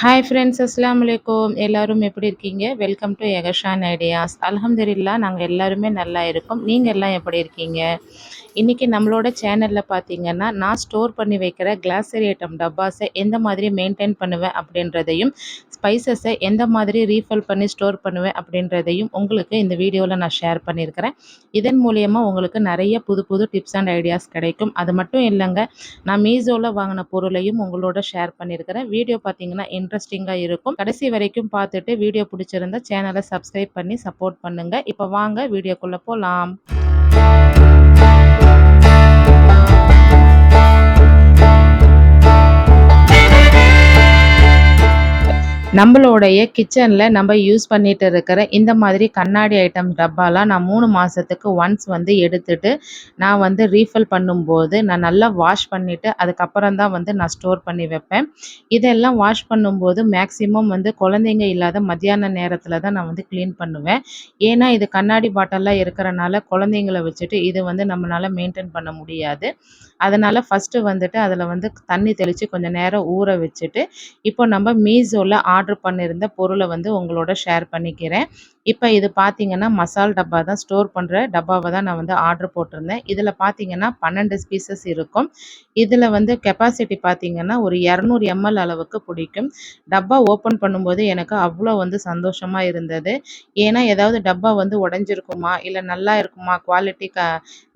Hi friends அஸ்லாம் வலைக்கம் எல்லோரும் எப்படி இருக்கீங்க? வெல்கம் டு எகஷான் ஐடியாஸ் அலமதுல்லா நாங்கள் எல்லாருமே நல்லா இருக்கோம். நீங்கள் எல்லாம் எப்படி இருக்கீங்க? இன்றைக்கி நம்மளோட சேனலில் பார்த்தீங்கன்னா நான் ஸ்டோர் பண்ணி வைக்கிற கிளாஸரி ஐட்டம் டப்பாஸை எந்த மாதிரி மெயின்டைன் பண்ணுவேன் அப்படின்றதையும் ஸ்பைசஸை எந்த மாதிரி ரீஃபில் பண்ணி ஸ்டோர் பண்ணுவேன் அப்படின்றதையும் உங்களுக்கு இந்த வீடியோவில் நான் ஷேர் பண்ணியிருக்கிறேன். இதன் மூலியமாக உங்களுக்கு நிறைய புது புது டிப்ஸ் அண்ட் ஐடியாஸ் கிடைக்கும். அது மட்டும் இல்லைங்க நான் மீசோவில் வாங்கின பொருளையும் உங்களோட ஷேர் பண்ணியிருக்கிறேன். வீடியோ பார்த்தீங்கன்னா இன்ட்ரெஸ்டிங்காக இருக்கும். கடைசி வரைக்கும் பார்த்துட்டு வீடியோ பிடிச்சிருந்தா சேனலை சப்ஸ்கிரைப் பண்ணி சப்போர்ட் பண்ணுங்கள் இப்போ வாங்க வீடியோக்குள்ளே போகலாம் நம்மளுடைய கிச்சனில் நம்ம யூஸ் பண்ணிட்டு இருக்கிற இந்த மாதிரி கண்ணாடி ஐட்டம் டப்பாலாம் நான் மூணு மாதத்துக்கு ஒன்ஸ் வந்து எடுத்துட்டு நான் வந்து ரீஃபில் பண்ணும்போது நான் நல்லா வாஷ் பண்ணிவிட்டு அதுக்கப்புறம் தான் வந்து நான் ஸ்டோர் பண்ணி வைப்பேன். இதெல்லாம் வாஷ் பண்ணும்போது மேக்ஸிமம் வந்து குழந்தைங்க இல்லாத மத்தியான நேரத்தில் தான் நான் வந்து க்ளீன் பண்ணுவேன். ஏன்னா இது கண்ணாடி பாட்டெல்லாம் இருக்கிறனால குழந்தைங்கள வச்சுட்டு இது வந்து நம்மளால் மெயின்டைன் பண்ண முடியாது. அதனால் ஃபஸ்ட்டு வந்துட்டு அதில் வந்து தண்ணி தெளித்து கொஞ்சம் நேரம் ஊற வச்சுட்டு இப்போ நம்ம மீஷோவில் ஆர்டர் பண்ணியிருந்த பொருளை வந்து உங்களோட ஷேர் பண்ணிக்கிறேன். இப்போ இது பார்த்தீங்கன்னா மசால் டப்பா தான் ஸ்டோர் பண்ணுற டப்பாவை தான் நான் வந்து ஆர்டர் போட்டிருந்தேன். இதில் பார்த்தீங்கன்னா பன்னெண்டு பீசஸ் இருக்கும். இதில் வந்து கெப்பாசிட்டி பார்த்தீங்கன்னா ஒரு இரநூறு எம்எல் அளவுக்கு பிடிக்கும். டப்பா ஓப்பன் பண்ணும்போது எனக்கு அவ்வளோ வந்து சந்தோஷமாக இருந்தது. ஏன்னா ஏதாவது டப்பா வந்து உடஞ்சிருக்குமா? இல்லை நல்லா இருக்குமா? குவாலிட்டி க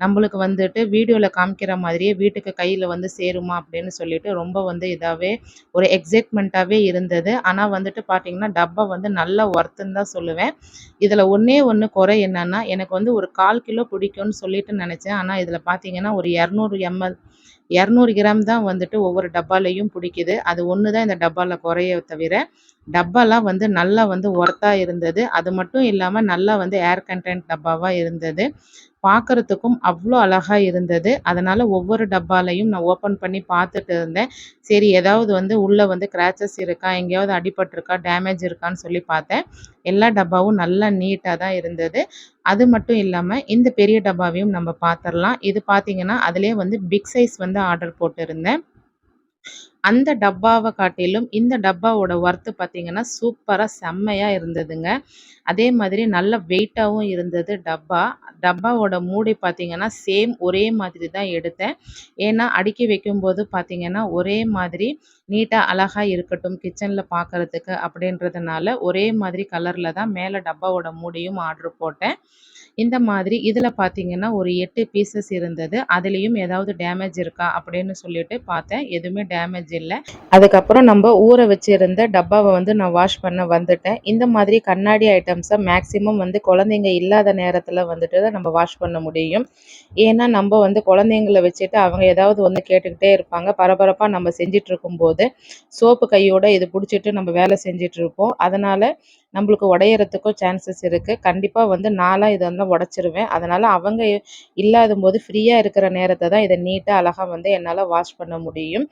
நம்மளுக்கு வந்துட்டு வீடியோவில் காமிக்கிற மாதிரியே வீட்டுக்கு கையில் வந்து சேருமா? அப்படின்னு சொல்லிட்டு ரொம்ப வந்து இதாகவே ஒரு எக்ஸைட்மெண்ட்டாகவே இருந்தது. ஆனால் வந்துட்டு பார்த்தீங்கன்னா டப்பா வந்து நல்ல ஒர்த்துன்னு தான் சொல்லுவேன். இதில் ஒன்றே ஒன்று குறை என்னென்னா எனக்கு வந்து ஒரு கால் கிலோ பிடிக்கும்னு சொல்லிட்டு நினச்சேன். ஆனால் இதில் பார்த்தீங்கன்னா ஒரு இரநூறு எம்எல் இரநூறு கிராம் தான் வந்துட்டு ஒவ்வொரு டப்பாலையும் பிடிக்குது. அது ஒன்று தான் இந்த டப்பாவில் குறைய தவிர டப்பாலாம் வந்து நல்லா வந்து ஒர்த்தாக இருந்தது. அது மட்டும் இல்லாமல் நல்லா வந்து ஏர் கண்டென்ட் டப்பாவாக இருந்தது. பார்க்குறதுக்கும் அவ்வளோ அழகாக இருந்தது. அதனால் ஒவ்வொரு டப்பாலையும் நான் ஓப்பன் பண்ணி பார்த்துட்டு இருந்தேன். சரி ஏதாவது வந்து உள்ளே வந்து கிராச்சஸ் இருக்கா எங்கேயாவது அடிபட்டிருக்கா டேமேஜ் இருக்கான்னு சொல்லி பார்த்தேன். எல்லா டப்பாவும் நல்லா நீட்டாக தான் இருந்தது. அது மட்டும் இல்லாமல் இந்த பெரிய டப்பாவையும் நம்ம பார்த்துடலாம் இது பார்த்திங்கன்னா அதிலே வந்து பிக் சைஸ் வந்து ஆர்டர் போட்டிருந்தேன். அந்த டப்பாவை காட்டிலும் இந்த டப்பாவோட ஒர்த்து பார்த்திங்கன்னா சூப்பராக செம்மையாக இருந்ததுங்க. அதே மாதிரி நல்ல வெயிட்டாகவும் இருந்தது டப்பா. டப்பாவோட மூடி பார்த்திங்கன்னா சேம் ஒரே மாதிரி தான் எடுத்தேன். ஏன்னா அடுக்கி வைக்கும்போது பார்த்திங்கன்னா ஒரே மாதிரி நீட்டாக அழகாக இருக்கட்டும் கிச்சனில் பார்க்குறதுக்கு அப்படின்றதுனால ஒரே மாதிரி கலரில் தான் மேலே டப்பாவோட மூடியும் ஆர்டர் போட்டேன். இந்த மாதிரி இதில் பார்த்தீங்கன்னா ஒரு எட்டு பீசஸ் இருந்தது. அதுலேயும் ஏதாவது டேமேஜ் இருக்கா அப்படின்னு சொல்லிட்டு பார்த்தேன். எதுவுமே டேமேஜ் இல்லை. அதுக்கப்புறம் நம்ம ஊற வச்சுருந்த டப்பாவை வந்து நான் வாஷ் பண்ண வந்துட்டேன். இந்த மாதிரி கண்ணாடி ஐட்டம்ஸை மேக்ஸிமம் வந்து குழந்தைங்க இல்லாத நேரத்தில் வந்துட்டு தான் நம்ம வாஷ் பண்ண முடியும். ஏன்னா நம்ம வந்து குழந்தைங்கள வச்சுட்டு அவங்க ஏதாவது வந்து கேட்டுக்கிட்டே இருப்பாங்க. பரபரப்பாக நம்ம செஞ்சிட்டு இருக்கும்போது சோப்பு கையோட இது பிடிச்சிட்டு நம்ம வேலை செஞ்சிட்டு இருப்போம். அதனால் நம்மளுக்கு உடையறதுக்கும் சான்சஸ் இருக்குது கண்டிப்பாக வந்து நாளாக இதை வந்து உடச்சிருவேன். அதனால் அவங்க இல்லாத போது ஃப்ரீயாக இருக்கிற நேரத்தை தான் இதை நீட்டாக அழகாக வந்து என்னால் வாஷ் பண்ண முடியும்.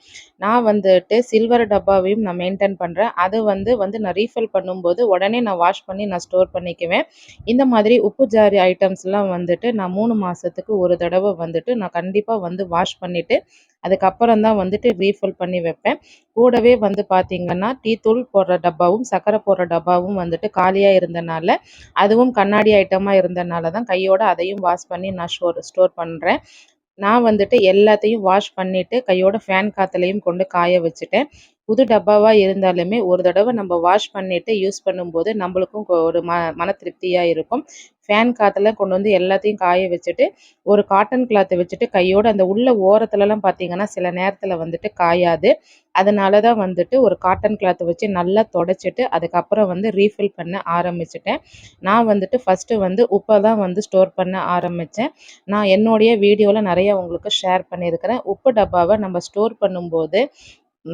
நான் வந்துட்டு சில்வர் டப்பாவையும் நான் மெயின்டைன் பண்ணுறேன் அது வந்து வந்து நான் ரீஃபில் பண்ணும்போது உடனே நான் வாஷ் பண்ணி நான் ஸ்டோர் பண்ணிக்குவேன். இந்த மாதிரி உப்பு ஜாரி ஐட்டம்ஸ்லாம் வந்துட்டு நான் மூணு மாதத்துக்கு ஒரு தடவை வந்துட்டு நான் கண்டிப்பாக வந்து வாஷ் பண்ணிவிட்டு அதுக்கப்புறம் தான் வந்துட்டு ரீஃபில் பண்ணி வைப்பேன். கூடவே வந்து பார்த்திங்கன்னா டீ தூள் போடுற டப்பாவும் சர்க்கரை போடுற டப்பாவும் வந்துட்டு காலியாக இருந்தனால அதுவும் கண்ணாடி ஐட்டமாக இருந்தனால தான் கையோடு அதையும் வாஷ் பண்ணி நான் ஸ்டோர் ஸ்டோர் பண்ணுறேன் நான் வந்துட்டு எல்லாத்தையும் வாஷ் பண்ணிவிட்டு கையோட ஃபேன் காற்றுலையும் கொண்டு காய வச்சுட்டேன். புது டப்பாவாக இருந்தாலுமே ஒரு தடவை நம்ம வாஷ் பண்ணிவிட்டு யூஸ் பண்ணும்போது நம்மளுக்கும் ஒரு ம மன திருப்தியாக இருக்கும். ஃபேன் காற்றுல கொண்டு வந்து எல்லாத்தையும் காய வச்சுட்டு ஒரு காட்டன் கிளாத்தை வச்சுட்டு கையோடு அந்த உள்ள ஓரத்துலலாம் பார்த்தீங்கன்னா சில நேரத்தில் வந்துட்டு காயாது. அதனால தான் வந்துட்டு ஒரு காட்டன் கிளாத்தை வச்சு நல்லா தொடச்சிட்டு அதுக்கப்புறம் வந்து ரீஃபில் பண்ண ஆரம்பிச்சிட்டேன். நான் வந்துட்டு ஃபஸ்ட்டு வந்து உப்பை தான் வந்து ஸ்டோர் பண்ண ஆரம்பித்தேன் நான் என்னுடைய வீடியோவில் நிறைய உங்களுக்கு ஷேர் பண்ணியிருக்கிறேன். உப்பு டப்பாவை நம்ம ஸ்டோர் பண்ணும்போது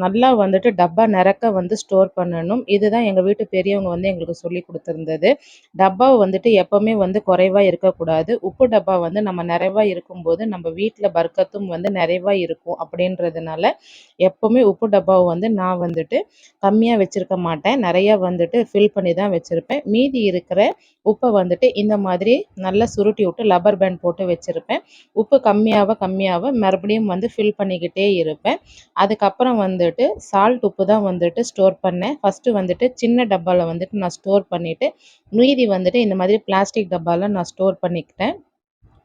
நல்லா வந்துட்டு டப்பா நிறக்க வந்து ஸ்டோர் பண்ணணும். இதுதான் எங்கள் வீட்டு பெரியவங்க வந்து எங்களுக்கு சொல்லி கொடுத்துருந்தது. டப்பா வந்துட்டு எப்போவுமே வந்து குறைவாக இருக்கக்கூடாது. உப்பு டப்பா வந்து நம்ம நிறைவாக இருக்கும்போது நம்ம வீட்டில் பர்க்கத்தும் வந்து நிறைவாக இருக்கும் அப்படின்றதுனால எப்போவுமே உப்பு டப்பாவை வந்து நான் வந்துட்டு கம்மியாக வச்சுருக்க மாட்டேன். நிறையா வந்துட்டு ஃபில் பண்ணி தான் வச்சுருப்பேன். மீதி இருக்கிற உப்பை வந்துட்டு இந்த மாதிரி நல்லா சுருட்டி விட்டு லப்பர் பேண்ட் போட்டு வச்சுருப்பேன். உப்பு கம்மியாக கம்மியாக மறுபடியும் வந்து ஃபில் பண்ணிக்கிட்டே இருப்பேன். அதுக்கப்புறம் வந்து வந்துட்டு சால்ட் உப்பு தான் வந்துட்டு ஸ்டோர் பண்ணேன். ஃபஸ்ட்டு வந்துட்டு சின்ன டப்பாவில் வந்துட்டு நான் ஸ்டோர் பண்ணிவிட்டு மீதி வந்துட்டு இந்த மாதிரி பிளாஸ்டிக் டப்பாவில் நான் ஸ்டோர் பண்ணிக்கிட்டேன்.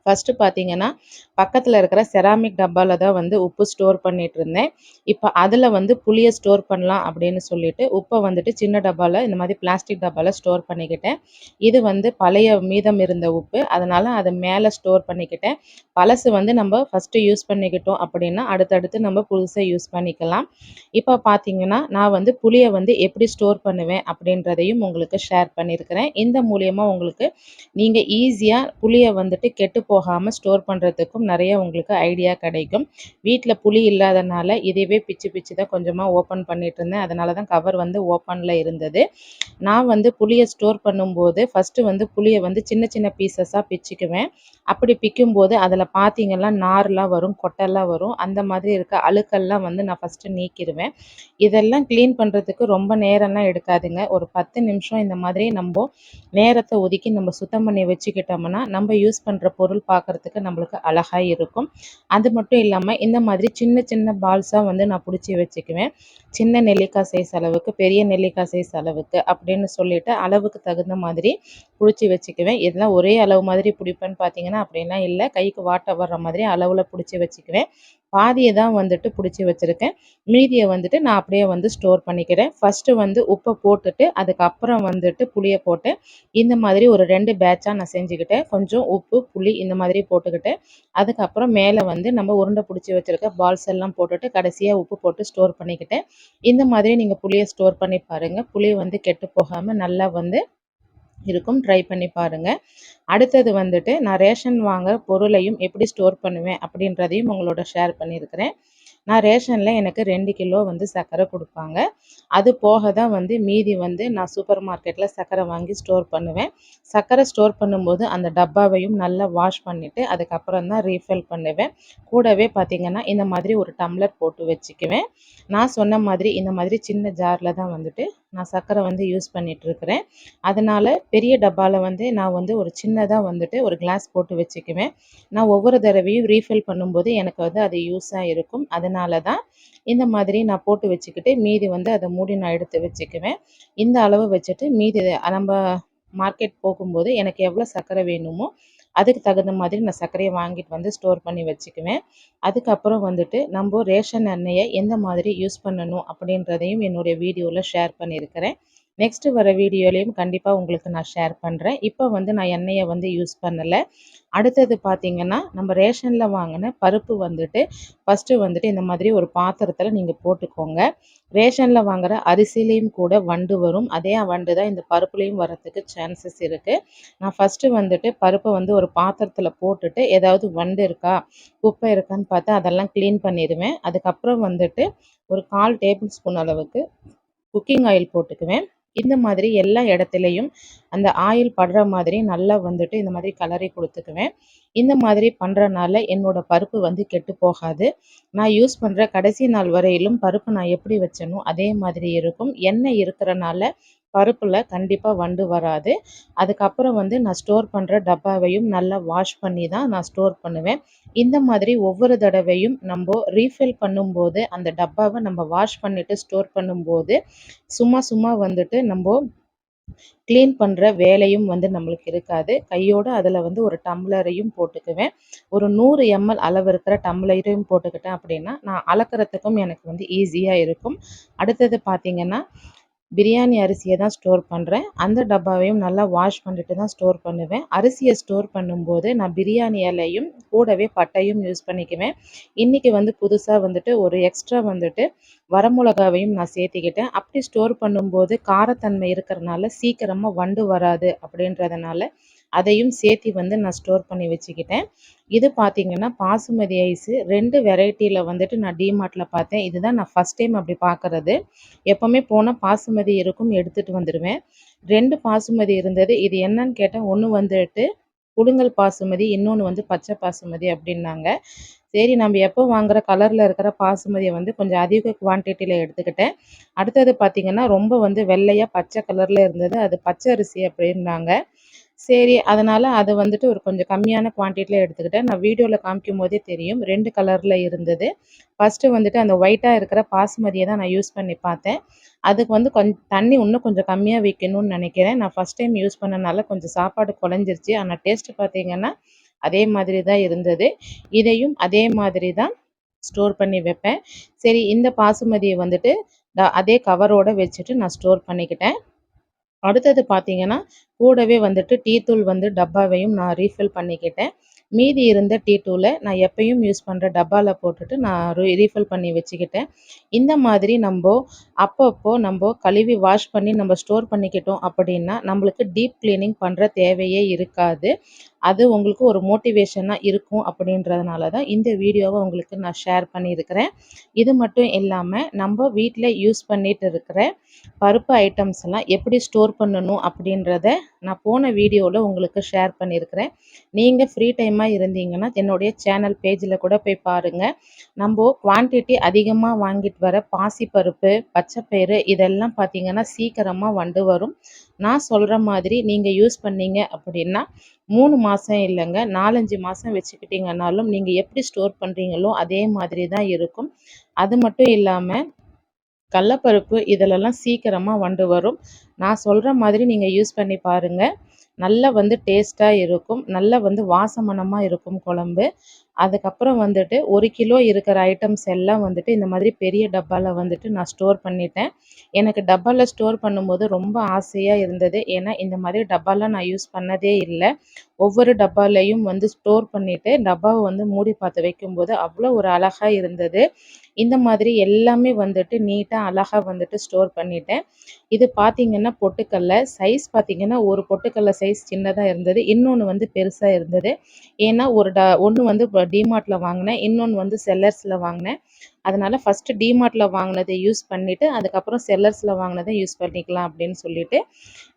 ஃபஸ்ட்டு பார்த்தீங்கன்னா பக்கத்தில் இருக்கிற செராமிக் டப்பாவில் தான் வந்து உப்பு ஸ்டோர் பண்ணிட்டு இருந்தேன் இப்போ அதில் வந்து புளியை ஸ்டோர் பண்ணலாம் அப்படின்னு சொல்லிட்டு உப்பை வந்துட்டு சின்ன டப்பாவில் இந்த மாதிரி பிளாஸ்டிக் டப்பாவில் ஸ்டோர் பண்ணிக்கிட்டேன். இது வந்து பழைய மீதம் இருந்த உப்பு. அதனால் அதை மேலே ஸ்டோர் பண்ணிக்கிட்டேன். பழசு வந்து நம்ம ஃபஸ்ட்டு யூஸ் பண்ணிக்கிட்டோம் அப்படின்னா அடுத்தடுத்து நம்ம புதுசாக யூஸ் பண்ணிக்கலாம். இப்போ பார்த்தீங்கன்னா நான் வந்து புளியை வந்து எப்படி ஸ்டோர் பண்ணுவேன் அப்படின்றதையும் உங்களுக்கு ஷேர் பண்ணியிருக்கிறேன் இந்த மூலியமாக உங்களுக்கு நீங்கள் ஈஸியாக புளியை வந்துட்டு கெட்டு போகாமல் ஸ்டோர் பண்ணுறதுக்கும் நிறைய உங்களுக்கு ஐடியா கிடைக்கும். வீட்டில் புளி இல்லாதனால இதையவே பிச்சு பிச்சு தான் கொஞ்சமாக ஓப்பன் பண்ணிட்டு இருந்தேன். அதனால தான் கவர் வந்து ஓப்பனில் இருந்தது. நான் வந்து புளியை ஸ்டோர் பண்ணும்போது ஃபஸ்ட்டு வந்து புளியை வந்து சின்ன சின்ன பீசஸாக பிச்சுக்குவேன். அப்படி பிக்கும்போது அதில் பார்த்தீங்கன்னா நார்லாம் வரும் கொட்டெல்லாம் வரும். அந்த மாதிரி இருக்க அழுக்கெல்லாம் வந்து நான் ஃபஸ்ட்டு நீக்கிடுவேன் இதெல்லாம் க்ளீன் பண்ணுறதுக்கு ரொம்ப நேரம்லாம் எடுக்காதுங்க. ஒரு பத்து நிமிஷம் இந்த மாதிரி நம்ம நேரத்தை ஒதுக்கி நம்ம சுத்தம் பண்ணி வச்சுக்கிட்டோம்னா நம்ம யூஸ் பண்ணுற பொருள் பார்க்குறதுக்கு நம்மளுக்கு அழகாக இருக்கும். அது மட்டும் இல்லாமல் இந்த மாதிரி சின்ன சின்ன பால்ஸாக வந்து நான் பிடிச்சி வச்சுக்குவேன். சின்ன நெல்லிக்காய் சைஸ் அளவுக்கு பெரிய நெல்லிக்காய் சைஸ் அளவுக்கு அப்படின்னு சொல்லிட்டு அளவுக்கு தகுந்த மாதிரி பிடிச்சி வச்சுக்குவேன். இதெல்லாம் ஒரே அளவு மாதிரி பிடிப்பேன்னு பார்த்தீங்கன்னா அப்படிலாம் இல்லை. கைக்கு வாட்டை வர்ற மாதிரி அளவில் பிடிச்சி வச்சுக்குவேன். பாதியை தான் வந்துட்டு பிடிச்சி வச்சுருக்கேன். மீதியை வந்துட்டு நான் அப்படியே வந்து ஸ்டோர் பண்ணிக்கிறேன். ஃபஸ்ட்டு வந்து உப்பை போட்டுட்டு அதுக்கப்புறம் வந்துட்டு புளியை போட்டு இந்த மாதிரி ஒரு ரெண்டு பேட்சாக நான் செஞ்சுக்கிட்டேன். கொஞ்சம் உப்பு புளி இந்த மாதிரி போட்டுக்கிட்டு அதுக்கப்புறம் மேலே வந்து நம்ம உருண்டை பிடிச்சி வச்சுருக்க பால்ஸ் எல்லாம் போட்டுட்டு கடைசியாக உப்பு போட்டு ஸ்டோர் பண்ணிக்கிட்டு இந்த மாதிரி நீங்கள் புளியை ஸ்டோர் பண்ணி பாருங்கள் புளி வந்து கெட்டு போகாமல் நல்லா வந்து இருக்கும். ட்ரை பண்ணி பாருங்கள் அடுத்தது வந்துட்டு நான் ரேஷன் வாங்குற பொருளையும் எப்படி ஸ்டோர் பண்ணுவேன் அப்படின்றதையும் உங்களோட ஷேர் பண்ணியிருக்கிறேன். நான் ரேஷனில் எனக்கு ரெண்டு கிலோ வந்து சர்க்கரை கொடுப்பாங்க. அது போக தான் வந்து மீதி வந்து நான் சூப்பர் மார்க்கெட்டில் சர்க்கரை வாங்கி ஸ்டோர் பண்ணுவேன். சர்க்கரை ஸ்டோர் பண்ணும்போது அந்த டப்பாவையும் நல்லா வாஷ் பண்ணிவிட்டு அதுக்கப்புறம் தான் ரீஃபில் பண்ணுவேன். கூடவே பார்த்திங்கன்னா இந்த மாதிரி ஒரு டம்ளர் போட்டு வச்சுக்குவேன். நான் சொன்ன மாதிரி இந்த மாதிரி சின்ன ஜாரில் தான் வந்துட்டு நான் சர்க்கரை வந்து யூஸ் பண்ணிகிட்ருக்கிறேன் அதனால் பெரிய டப்பாவில் வந்து நான் வந்து ஒரு சின்னதாக வந்துட்டு ஒரு கிளாஸ் போட்டு வச்சுக்குவேன். நான் ஒவ்வொரு தடவையும் ரீஃபில் பண்ணும்போது எனக்கு வந்து அது யூஸாக இருக்கும். அதனால் தான் இந்த மாதிரி நான் போட்டு வச்சுக்கிட்டு மீதி வந்து அதை மூடி நான் எடுத்து வச்சுக்குவேன். இந்த அளவு வச்சுட்டு மீதி நம்ம மார்க்கெட் போகும்போது எனக்கு எவ்வளோ சர்க்கரை வேணுமோ அதுக்கு தகுந்த மாதிரி நான் சர்க்கரையை வாங்கிட்டு வந்து ஸ்டோர் பண்ணி வச்சுக்குவேன். அதுக்கப்புறம் வந்துட்டு நம்ம ரேஷன் எண்ணெயை எந்த மாதிரி யூஸ் பண்ணணும் அப்படின்றதையும் என்னுடைய வீடியோவில் ஷேர் பண்ணியிருக்கிறேன். நெக்ஸ்ட்டு வர வீடியோலையும் கண்டிப்பாக உங்களுக்கு நான் ஷேர் பண்ணுறேன் இப்போ வந்து நான் எண்ணெயை வந்து யூஸ் பண்ணலை. அடுத்தது பார்த்திங்கன்னா நம்ம ரேஷனில் வாங்கின பருப்பு வந்துட்டு ஃபஸ்ட்டு வந்துட்டு இந்த மாதிரி ஒரு பாத்திரத்தில் நீங்கள் போட்டுக்கோங்க. ரேஷனில் வாங்குகிற அரிசிலையும் கூட வண்டு வரும். அதே வண்டு தான் இந்த பருப்புலேயும் வரத்துக்கு சான்சஸ் இருக்குது நான் ஃபஸ்ட்டு வந்துட்டு பருப்பை வந்து ஒரு பாத்திரத்தில் போட்டுட்டு ஏதாவது வண்டு இருக்கா குப்பை இருக்கான்னு பார்த்து அதெல்லாம் க்ளீன் பண்ணிடுவேன். அதுக்கப்புறம் வந்துட்டு ஒரு கால் டேபிள் ஸ்பூன் அளவுக்கு குக்கிங் ஆயில் போட்டுக்குவேன். இந்த மாதிரி எல்லா இடத்துலையும் அந்த ஆயில் படுற மாதிரி நல்லா வந்துட்டு இந்த மாதிரி கலரி கொடுத்துக்குவேன். இந்த மாதிரி பண்ணுறனால என்னோட பருப்பு வந்து கெட்டு போகாது. நான் யூஸ் பண்ணுற கடைசி நாள் வரையிலும் பருப்பு நான் எப்படி வச்சேனோ அதே மாதிரி இருக்கும். எண்ணெய் இருக்கிறனால பருப்பில் கண்டிப்பாக வண்டு வராது. அதுக்கப்புறம் வந்து நான் ஸ்டோர் பண்ணுற டப்பாவையும் நல்லா வாஷ் பண்ணி தான் நான் ஸ்டோர் பண்ணுவேன். இந்த மாதிரி ஒவ்வொரு தடவையும் நம்ம ரீஃபில் பண்ணும்போது அந்த டப்பாவை நம்ம வாஷ் பண்ணிவிட்டு ஸ்டோர் பண்ணும்போது சும்மா சும்மா வந்துட்டு நம்ம க்ளீன் பண்ணுற வேலையும் வந்து நம்மளுக்கு இருக்காது. கையோடு அதில் வந்து ஒரு டம்ளரையும் போட்டுக்குவேன். ஒரு நூறு எம்எல் அளவு இருக்கிற டம்ளரையும் போட்டுக்கிட்டேன் அப்படின்னா நான் அளக்கிறதுக்கும் எனக்கு வந்து ஈஸியாக இருக்கும். அடுத்தது பார்த்திங்கன்னா பிரியாணி அரிசியை தான் ஸ்டோர் பண்ணுறேன் அந்த டப்பாவையும் நல்லா வாஷ் பண்ணிட்டு தான் ஸ்டோர் பண்ணுவேன். அரிசியை ஸ்டோர் பண்ணும்போது நான் பிரியாணி இலையும் கூடவே பட்டையும் யூஸ் பண்ணிக்குவேன். இன்றைக்கி வந்து புதுசாக வந்துட்டு ஒரு எக்ஸ்ட்ரா வந்துட்டு வரமிளகாவையும் நான் சேர்த்திக்கிட்டேன். அப்படி ஸ்டோர் பண்ணும்போது காரத்தன்மை இருக்கிறனால சீக்கிரமாக வண்டு வராது அப்படின்றதுனால அதையும் சேர்த்து வந்து நான் ஸ்டோர் பண்ணி வச்சுக்கிட்டேன். இது பார்த்திங்கன்னா பாசுமதி ஐஸு. ரெண்டு வெரைட்டியில் வந்துட்டு நான் டிமார்ட்டில் பார்த்தேன். இதுதான் நான் ஃபஸ்ட் டைம் அப்படி பார்க்குறது எப்போவுமே போனால் பாசுமதி இருக்கும் எடுத்துகிட்டு வந்துடுவேன் ரெண்டு பாசுமதி இருந்தது. இது என்னன்னு கேட்டால் ஒன்று வந்துட்டு புடுங்கல் பாசுமதி இன்னொன்று வந்து பச்சை பாசுமதி அப்படின்னாங்க. சரி நம்ம எப்போ வாங்குகிற கலரில் இருக்கிற பாசுமதியை வந்து கொஞ்சம் அதிக குவான்டிட்டியில் எடுத்துக்கிட்டேன். அடுத்தது பார்த்திங்கன்னா ரொம்ப வந்து வெள்ளையாக பச்சை கலரில் இருந்தது. அது பச்சை அரிசி அப்படின்னாங்க. சரி அதனால் அது வந்துட்டு ஒரு கொஞ்சம் கம்மியான குவான்டிட்டியில் எடுத்துக்கிட்டேன். நான் வீடியோவில் காமிக்கும் போதே தெரியும். ரெண்டு கலரில் இருந்தது. ஃபஸ்ட்டு வந்துட்டு அந்த ஒயிட்டாக இருக்கிற பாசுமதியை தான் நான் யூஸ் பண்ணி பார்த்தேன். அதுக்கு வந்து கொஞ்சம் தண்ணி இன்னும் கொஞ்சம் கம்மியாக வைக்கணும்னு நினைக்கிறேன். நான் ஃபஸ்ட் டைம் யூஸ் பண்ணனால கொஞ்சம் சாப்பாடு குழஞ்சிருச்சு. ஆனால் டேஸ்ட்டு பார்த்தீங்கன்னா அதே மாதிரி தான் இருந்தது. இதையும் அதே மாதிரி தான் ஸ்டோர் பண்ணி வைப்பேன். சரி இந்த பாசுமதியை வந்துட்டு அதே கவரோடு வச்சுட்டு நான் ஸ்டோர் பண்ணிக்கிட்டேன். அடுத்தது பார்த்தீங்கன்னா கூடவே வந்துட்டு டீ தூள் வந்து டப்பாவையும் நான் ரீஃபில் பண்ணிக்கிட்டேன். மீதி இருந்த டீ தூளை நான் எப்பயும் யூஸ் பண்ணுற டப்பாவில் போட்டுட்டு நான் ரீஃபில் பண்ணி வச்சுக்கிட்டேன். இந்த மாதிரி நம்ம அப்பப்போ நம்ம கழுவி வாஷ் பண்ணி நம்ம ஸ்டோர் பண்ணிக்கிட்டோம் அப்படின்னா நம்மளுக்கு டீப் க்ளீனிங் பண்ணுற தேவையே இருக்காது. அது உங்களுக்கு ஒரு மோட்டிவேஷனாக இருக்கும் அப்படின்றதுனால தான் இந்த வீடியோவை உங்களுக்கு நான் ஷேர் பண்ணியிருக்கிறேன். இது மட்டும் இல்லாமல் நம்ம வீட்டில் யூஸ் பண்ணிட்டு இருக்கிற பருப்பு ஐட்டம்ஸ் எல்லாம் எப்படி ஸ்டோர் பண்ணணும் அப்படின்றத நான் போன வீடியோவில் உங்களுக்கு ஷேர் பண்ணியிருக்கிறேன். நீங்கள் ஃப்ரீ டைமாக இருந்தீங்கன்னா என்னுடைய சேனல் பேஜில் கூட போய் பாருங்கள் நம்ம குவான்டிட்டி அதிகமாக வாங்கிட்டு வர பாசிப்பருப்பு பச்சைப்பயிறு இதெல்லாம் பார்த்திங்கன்னா சீக்கிரமாக வண்டு வரும். நான் சொல்கிற மாதிரி நீங்கள் யூஸ் பண்ணீங்க அப்படின்னா மூணு மாதம் இல்லைங்க. நாலஞ்சு மாதம் வச்சுக்கிட்டிங்கனாலும் நீங்கள் எப்படி ஸ்டோர் பண்ணுறீங்களோ அதே மாதிரி தான் இருக்கும். அது மட்டும் இல்லாமல் கடலப்பருப்பு இதிலெல்லாம் சீக்கிரமாக வண்டு வரும். நான் சொல்கிற மாதிரி நீங்கள் யூஸ் பண்ணி பாருங்கள் நல்லா வந்து டேஸ்ட்டாக இருக்கும். நல்லா வந்து வாசமனமாக இருக்கும் குழம்பு. அதுக்கப்புறம் வந்துட்டு ஒரு கிலோ இருக்கிற ஐட்டம்ஸ் எல்லாம் வந்துட்டு இந்த மாதிரி பெரிய டப்பாவில் வந்துட்டு நான் ஸ்டோர் பண்ணிட்டேன். எனக்கு டப்பாவில் ஸ்டோர் பண்ணும்போது ரொம்ப ஆசையாக இருந்தது. ஏன்னா இந்த மாதிரி டப்பாலாம் நான் யூஸ் பண்ணதே இல்லை. ஒவ்வொரு டப்பாலையும் வந்து ஸ்டோர் பண்ணிவிட்டு டப்பாவை வந்து மூடி பார்த்து வைக்கும்போது அவ்வளோ ஒரு அழகாக இருந்தது. இந்த மாதிரி எல்லாமே வந்துட்டு நீட்டாக அழகாக வந்துட்டு ஸ்டோர் பண்ணிட்டேன். இது பார்த்திங்கன்னா பொட்டுக்கல்ல. சைஸ் பார்த்திங்கன்னா ஒரு பொட்டுக்கல்ல சைஸ் சின்னதாக இருந்தது. இன்னொன்று வந்து பெருசாக இருந்தது. ஏன்னா ஒரு ட ஒன்று வந்து இப்போ டிமார்ட்டில் வாங்கினேன். இன்னொன்று வந்து செல்லர்ஸில் வாங்கினேன். அதனால் ஃபஸ்ட்டு டிமார்ட்டில் வாங்கினதை யூஸ் பண்ணிவிட்டு அதுக்கப்புறம் செல்லர்ஸில் வாங்கினதை யூஸ் பண்ணிக்கலாம் அப்படின்னு சொல்லிட்டு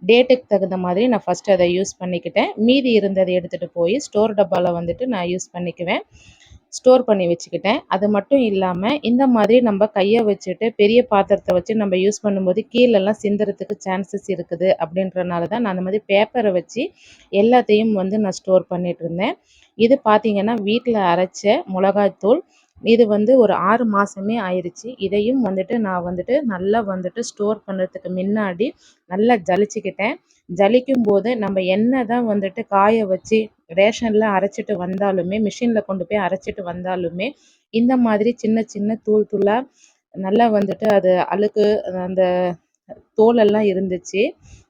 டேட்டுக்கு தகுந்த மாதிரி நான் ஃபஸ்ட்டு அதை யூஸ் பண்ணிக்கிட்டேன். மீதி இருந்ததை எடுத்துகிட்டு போய் ஸ்டோர் டப்பாவில் வந்துட்டு நான் யூஸ் பண்ணிக்குவேன். ஸ்டோர் பண்ணி வச்சுக்கிட்டேன். அது மட்டும் இல்லாமல் இந்த மாதிரி நம்ம கையை வச்சுட்டு பெரிய பாத்திரத்தை வச்சு நம்ம யூஸ் பண்ணும்போது கீழெல்லாம் சிந்துறதுக்கு சான்சஸ் இருக்குது அப்படின்றனால தான் நான் அந்த மாதிரி பேப்பரை வச்சு எல்லாத்தையும் வந்து நான் ஸ்டோர் பண்ணிட்டு இருந்தேன். இது பார்த்திங்கன்னா வீட்டில் அரைச்ச மிளகாய்த்தூள் இது வந்து ஒரு ஆறு மாதமே ஆயிடுச்சு இதையும் வந்துட்டு நான் வந்துட்டு நல்லா வந்துட்டு ஸ்டோர் பண்ணுறதுக்கு முன்னாடி நல்லா ஜலிச்சுக்கிட்டேன். ஜலிக்கும் போது நம்ம என்ன தான் வந்துட்டு காய வச்சு ரேஷனில் அரைச்சிட்டு வந்தாலுமே மிஷினில் கொண்டு போய் அரைச்சிட்டு வந்தாலுமே இந்த மாதிரி சின்ன சின்ன தூள் தூளாக நல்லா வந்துட்டு அது அழுக்கு அந்த தோலெல்லாம் இருந்துச்சு.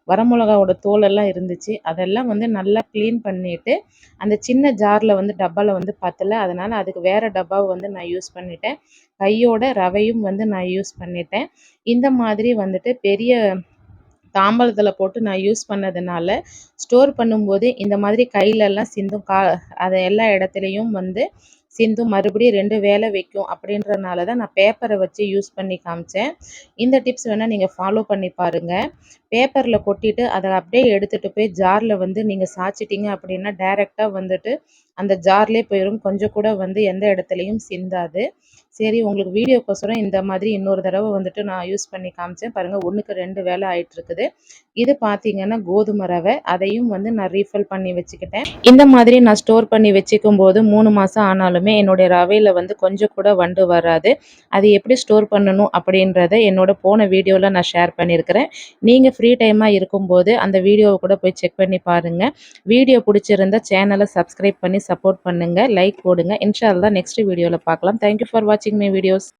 வரமிளகாவோட தோலெல்லாம் இருந்துச்சு. அதெல்லாம் வந்து நல்லா க்ளீன் பண்ணிவிட்டு அந்த சின்ன ஜாரில் வந்து டப்பாவில் வந்து பத்தலை. அதனால் அதுக்கு வேறு டப்பாவை வந்து நான் யூஸ் பண்ணிட்டேன். கையோட ரவையும் வந்து நான் யூஸ் பண்ணிட்டேன். இந்த மாதிரி வந்துட்டு பெரிய தாம்பலத்தில் போட்டு நான் யூஸ் பண்ணதுனால ஸ்டோர் பண்ணும்போது இந்த மாதிரி கையிலெல்லாம் சிந்தும் கா அதை எல்லா இடத்துலையும் வந்து சிந்தும் மறுபடியும் ரெண்டு வேலை வைக்கும் அப்படின்றனால தான் நான் பேப்பரை வச்சு யூஸ் பண்ணி காமிச்சேன். இந்த டிப்ஸ் வேணால் நீங்கள் ஃபாலோ பண்ணி பாருங்கள் பேப்பரில் கொட்டிட்டு அதை அப்படியே எடுத்துகிட்டு போய் ஜாரில் வந்து நீங்கள் சாய்ச்சிட்டிங்க அப்படின்னா டைரெக்டாக வந்துட்டு அந்த ஜார்லேயே போயிடும் கொஞ்சம் கூட வந்து எந்த இடத்துலையும் சிந்தாது. சரி உங்களுக்கு வீடியோக்கோசரம் இந்த மாதிரி இன்னொரு தடவை வந்துட்டு நான் யூஸ் பண்ணி காமிச்சேன். பாருங்கள் ஒன்றுக்கு ரெண்டு வேலை ஆயிட்டுருக்குது. இது பார்த்தீங்கன்னா கோதுமை ரவை. அதையும் வந்து நான் ரீஃபில் பண்ணி வச்சுக்கிட்டேன். இந்த மாதிரி நான் ஸ்டோர் பண்ணி வச்சுக்கும் போது மூணு மாதம் ஆனாலுமே என்னுடைய ரவையில் வந்து கொஞ்சம் கூட வண்டு வராது. அது எப்படி ஸ்டோர் பண்ணணும் அப்படின்றத என்னோட போன வீடியோவில் நான் ஷேர் பண்ணியிருக்கிறேன். நீங்கள் ஃப்ரீ டைமாக இருக்கும்போது அந்த வீடியோவை கூட போய் செக் பண்ணி பாருங்கள் வீடியோ பிடிச்சிருந்தா சேனலை சப்ஸ்கிரைப் பண்ணி சப்போர்ட் பண்ணுங்கள் லைக் போடுங்க. இன்ஷால்லா நெக்ஸ்ட் வீடியோவில் பார்க்கலாம். தேங்க்யூ ஃபார் வாட்சிங் மை வீடியோஸ்